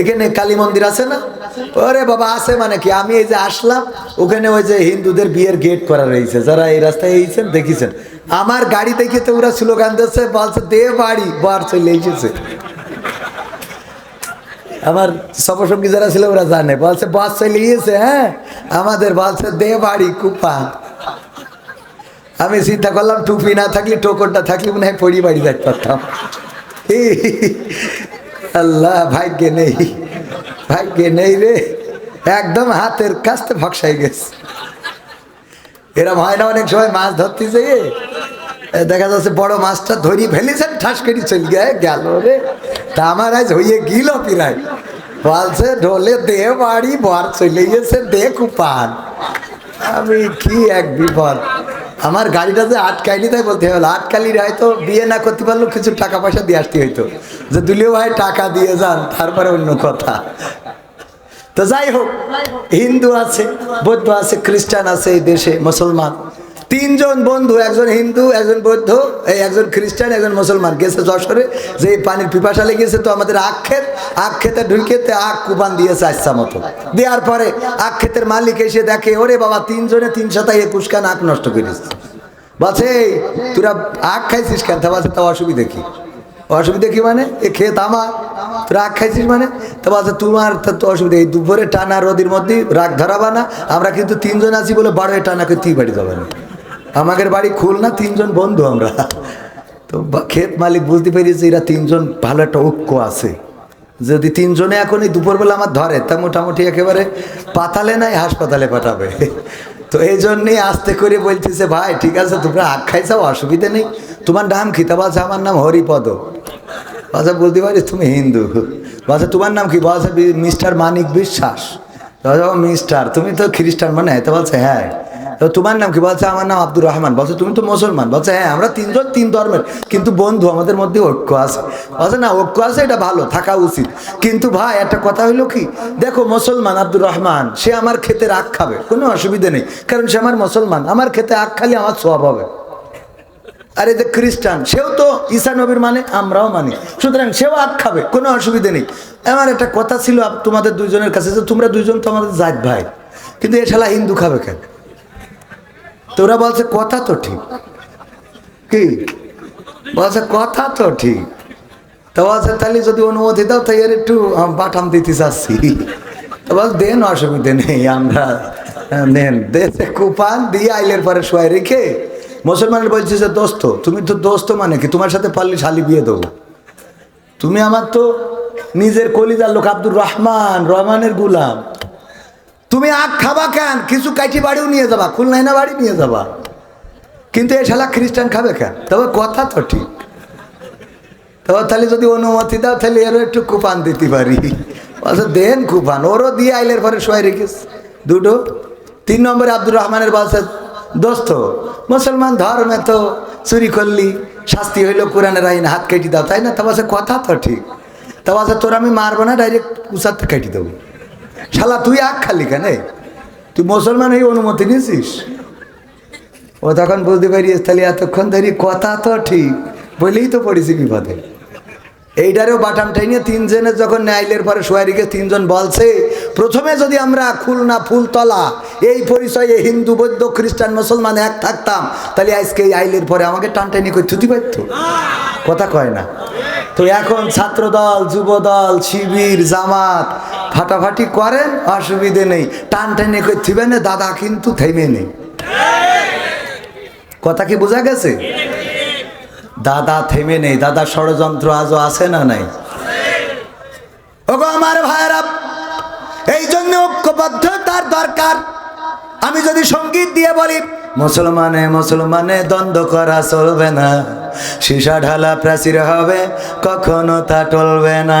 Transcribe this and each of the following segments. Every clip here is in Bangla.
এখানে কালী মন্দির আছে না? ওরে বাবা, আছে মানে কি? আমি এই যে আসলাম, ওখানে ওই যে হিন্দুদের বিয়ের গেট করা রয়েছে। যারা এই রাস্তায় এইছেন দেখিছেন। আমার গাড়ি দেখে তো ওরা স্লোগান দিচ্ছে, বলছে, দে বাড়ি, বার চলে এসেছে। আমার সপসঙ্গী যারা ছিল, ওরা জানে। বলছে বাস চলে গিয়েছে হ্যাঁ? আমাদের বলছে, দে বাড়ি, কুপা। আমি চিন্তা করলাম, টুপি না থাকলে টোকরটা থাকলে মনে হয় পড়ি বাড়ি পারতাম। আল্লাহ, ভাগ্যে নেই। ভাগ্যে নেই রে। একদম হাতের কাছতে ভকসাই গেছে। এরম হয় না অনেক সময় মাছ ধরতে যেয়ে। দেখা যাচ্ছে বড় মাছটা ধরি ফেলেছেন, ঠাস করে চলে গিয়ে গেল রে। তা আমার আজ হইয়ে গিল পিরাই বলছে, ঢোলে দে বাড়ি, বর চলে গেছে, দে কুপান। আমি কি এক বিপদ। আমার গাড়িটা যে আটকাইলি তাই বলতে হবে আটকালি হয়তো বিয়ে না করতে পারলেও কিছু টাকা পয়সা দিয়ে আসতে হইতো। যে দুলিও ভাই টাকা দিয়ে যান, তারপরে অন্য কথা। তো যাই হোক, হিন্দু আছে, বৌদ্ধ আছে, খ্রিস্টান আছে এই দেশে, মুসলমান। তিনজন বন্ধু একজন হিন্দু একজন বৌদ্ধ এই একজন খ্রিস্টান একজন মুসলমান। গেছে যশোরে যে পানির পিপাসা লেগেছে তো আমাদের আখ ক্ষেত আখ খেতে ঢুকেতে আখ কুপান দিয়েছে আচ্ছা মতো। দেওয়ার পরে আখ ক্ষেতের মালিক এসে দেখে ওরে বাবা তিনজনে তিন শতায় একুশ খান আখ নষ্ট করেছে বলছে "এই, তোরা আখ খাইছিস কেন? তা বলছে তা অসুবিধা কি? অসুবিধা কি মানে? এ ক্ষেত আমার। আখ খাইছিস মানে? তো বলছে তোমার তা অসুবিধা এই দুপুরে টানা রোদির মধ্যে রাগ ধরাবা না আমরা কিন্তু তিনজন আছি বলে বারোয় টানা করে তুই বাড়ি যাবে না। আমাদের বাড়ি খুল না তিনজন বন্ধু আমরা। তো ক্ষেত মালিক বুঝতে পেরেছে এরা তিনজন ভালো একটা ঐক্য আছে। যদি তিনজনে এখন এই দুপুরবেলা আমার ধরে, তা মোটামুটি একেবারে পাতালে নাই, হাসপাতালে পাঠাবে। তো এই জন্যেই আস্তে করে বলতেছে, ভাই, ঠিক আছে, তোমরা আখ খাইছাও অসুবিধা নেই। তোমার নাম কি? তা বলছে আমার নাম হরিপদ। বাসা বলতে পারিস তুমি হিন্দু। বাসা তোমার নাম কি? বলছে মিস্টার মানিক বিশ্বাস। মিস্টার, তুমি তো খ্রিস্টান মানে তো বলছে হ্যাঁ। তো তোমার নাম কি? বলছে, আমার নাম আব্দুর রহমান। বলছে, তুমি তো মুসলমান। বলছে হ্যাঁ আমরা তিনজন, তিন ধর্মের, কিন্তু বন্ধু আমাদের মধ্যে ঐক্য আছে। বলছে, না, ঐক্য আছে, এটা ভালো, থাকা উচিত। কিন্তু ভাই, একটা কথা হইল কি? দেখো, মুসলমান আব্দুর রহমান, সে আমার খেতে রাগ খাবে, কোনো অসুবিধা নেই। কারণ সে আমার মুসলমান, আমার খেতে আখ খালি আমার সব হবে। আর এই যে খ্রিস্টান, সেও তো ঈসা নবীর মানে আমরাও মানি। সুতরাং সেও আখ খাবে, কোনো অসুবিধা নেই। আমার একটা কথা ছিল তোমাদের দুইজনের কাছে, যে তোমরা দুইজন তো আমাদের জাত ভাই, কিন্তু এ শালা হিন্দু খাবে কেন? তোরা বলছে কথা তো ঠিক। কি? বলছে কথা তো ঠিক। তো বলছে, তাহলে যদি অনুমতি দাও তাই এর একটু পাঠাম দিতে চাচ্ছি। তো বল দেন, অসুবিধে নেই, আমরা নেন। দেশে কুপান দিয়ে আইলের পরে শোয়াই রেখে মুসলমানের বলছে যে, দোস্ত, তুমি তো দোস্ত মানে কি? তোমার সাথে পারলে শালি বিয়ে দেবো। তুমি আমার তো নিজের কলিজার লোক আব্দুর রহমান, রহমানের গুলাম। তুমি আখ খাবা কেন? কিছু কাঠি বাড়িও নিয়ে যাবা, খুলনায় না বাড়ি নিয়ে যাবা। কিন্তু এ শালা খ্রিস্টান খাবে কেন? তবে কথা তো ঠিক। তবে তাহলে যদি অনুমতি দাও, তাহলে এরও একটু কুপান দিতে পারি। বলছে দেন কুপান। ওরও দিয়ে আইলের পরে শোয়াই রেখিস। দুটো। তিন নম্বরে আব্দুর রহমানের বলছে দোস্ত, মুসলমান ধর্মে তো চুরি করলি, শাস্তি হইল কোরআনের আইন, হাত কেটে দাও, তাই না? তা বলছে কথা তো ঠিক। তা বলছে তোর আমি মারবো না, ডাইরেক্ট উচাতে কেটে দেবো। শালা, তুই আখ খালি কেন? তুই মুসলমান হয়ে অনুমতি নিয়েছিস? ও তখন বুঝতে পারিস, তাহলে এতক্ষণ ধরি কথা তো ঠিক, বলেই তো পড়েছি বিপদে। এইটারেও বাটাম টাইনিয়ে তিনজনে যখন ন্যাইলের পরে সোয়ারিকে তিনজন বলছে, প্রথমে যদি আমরা খুলনা ফুলতলা এই পরিচয়ে হিন্দু, বৌদ্ধ, খ্রিস্টান, মুসলমান এক থাকতাম, তাহলে আজকে এই আইলের পরে আমাকে টান টাইনি করে থুতি পারতো? কথা কয় না। তো এখন ছাত্রদল, যুবদল, শিবির, জামাত ফাটাফাটি করেন, অসুবিধে নেই। টান টাইনি করে থিবে না, দাদা কিন্তু থেমে নেই। কথা কি বোঝা গেছে? দাদা থেমে নেই, দাদা ষড়যন্ত্র আজও আছে না নাই? ওগো আমার ভাইয়েরা, এই জন্য ঐক্যবদ্ধতার দরকার। আমি যদি সংগীত দিয়ে বলি মুসলমানে মুসলমানে দ্বন্দ্ব করা চলবে না। সীসা ঢালা প্রাচীর হবে কখনো তা টলবে না।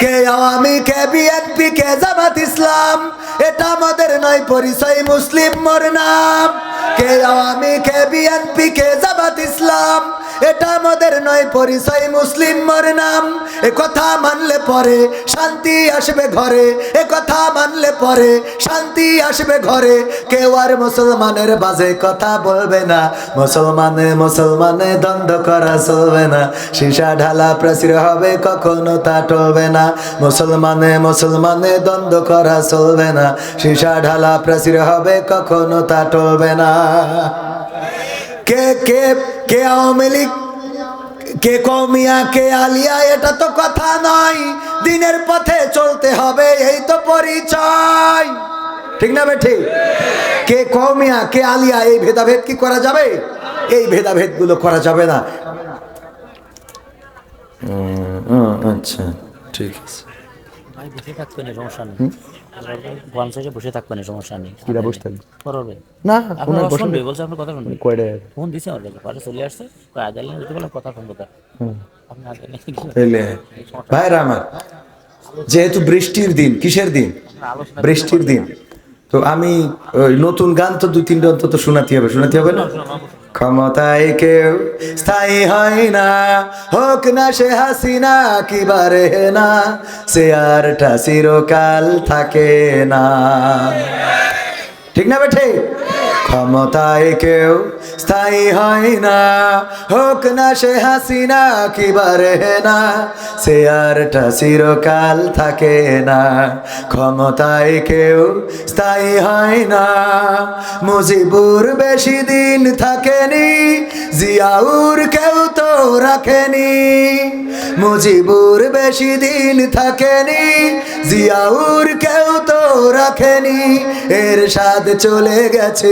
কে আওয়ামী, কে বিএনপি কে জামাত ইসলাম, এটা আমাদের নয়, পরিচয় মুসলিম মোর নাম কে আওয়ামী, কে বিএনপি কে জামাত ইসলাম এটা আমাদের নয়, পরিচয় মুসলিম মোর নাম। এ কথা মানলে পরে শান্তি আসবে ঘরে। এ কথা মানলে পরে শান্তি আসবে ঘরে। কেউ আর মুসলমানের বাজে কথা বলবে না। মুসলমানে মুসলমানে দ্বন্দ্ব করা চলবে না। সীসা ঢালা প্রাচীর হবে, কখনো তা টলবে না। মুসলমানে মুসলমানে দ্বন্দ্ব করা চলবে না। সীসা ঢালা প্রাচীর হবে, কখনো তা টলবে না। কে কে কে আওয়ামী লীগ? কে কমিয়া কে আলিয়া, এটা তো কথা নয়। দিনের পথে চলতে হবে, এই তো পরিচয়। ঠিক না বেঠি কে কমিয়া কে আলিয়া, এই ভেদাভেদ কি করা যাবে? এই ভেদাভেদগুলো করা যাবে না। আচ্ছা ঠিক আছে। বসে থাকবেন সমস্যা নেই। ওয়ান সাইডে বসে থাকবেন সমস্যা নেই। কিরা বসে থাকবে? করবে না আপনার শুনবে বলছে আপনার কথা শুনবে। কয়টা ফোন দিছে আমার কাছে পরে চলে আসছে কয় আদাল নিয়ে যেতে বলে কথা শুনব তার। আপনি আদাল নিয়ে ভাইরা আমার যেহেতু বৃষ্টির দিন কিসের দিন? বৃষ্টির দিন। তো আমি ওই নতুন গান তো দুই তিনটা অন্তত শোনাতে হবে শোনাতে হবে না? ক্ষমতায় কেউ স্থায়ী হয় না। হোক না সে হাসিনা, কি বারে না, সে আরটা চিরকাল থাকে না। ঠিক না বেঠে? ক্ষমতায় কেউ স্থায়ী হয় না। হোক না সে হাসিনা কি বারে না, সে আরটা চিরকাল থাকে না। ক্ষমতায় কেউ স্থায়ী হয় না। মুজিবুর বেশি দিন থাকেনি, জিয়াউর কেউ তো রাখেনি। মুজিবুর বেশি দিন থাকেনি, জিয়াউর কেউ তো রাখেনি। এর স্বাদ চলে গেছে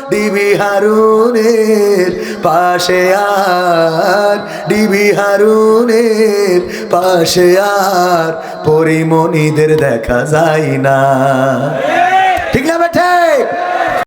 ডিবি হারুনের পাশে আর ডিবি হারুনের পাশে আর পরিমণিদের দেখা যায় না।